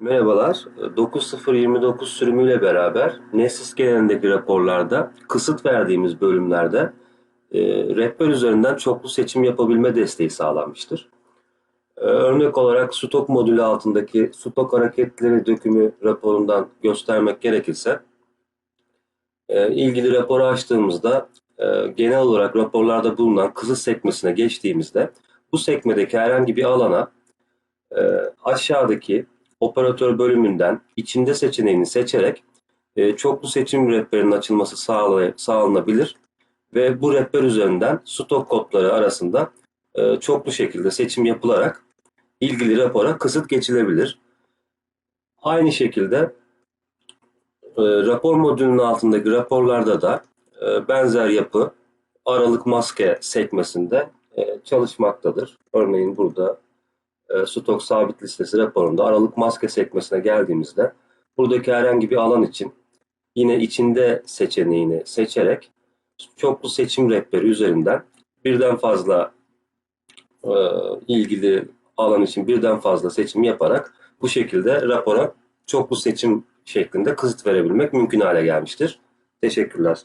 Merhabalar. 9029 sürümüyle beraber Nessis genelindeki raporlarda kısıt verdiğimiz bölümlerde e, rehber üzerinden çoklu seçim yapabilme desteği sağlanmıştır. E, örnek olarak stok modülü altındaki stok hareketleri dökümü raporundan göstermek gerekirse e, ilgili raporu açtığımızda e, genel olarak raporlarda bulunan kısıt sekmesine geçtiğimizde bu sekmedeki herhangi bir alana e, aşağıdaki operatör bölümünden içinde seçeneğini seçerek e, çoklu seçim rehberinin açılması sağlay- sağlanabilir ve bu rehber üzerinden stok kodları arasında e, çoklu şekilde seçim yapılarak ilgili rapora kısıt geçilebilir. Aynı şekilde e, rapor modülünün altındaki raporlarda da e, benzer yapı aralık maske sekmesinde e, çalışmaktadır. Örneğin burada e, stok sabit listesi raporunda aralık maske sekmesine geldiğimizde buradaki herhangi bir alan için yine içinde seçeneğini seçerek çoklu seçim rehberi üzerinden birden fazla e, ilgili alan için birden fazla seçim yaparak bu şekilde rapora çoklu seçim şeklinde kısıt verebilmek mümkün hale gelmiştir. Teşekkürler.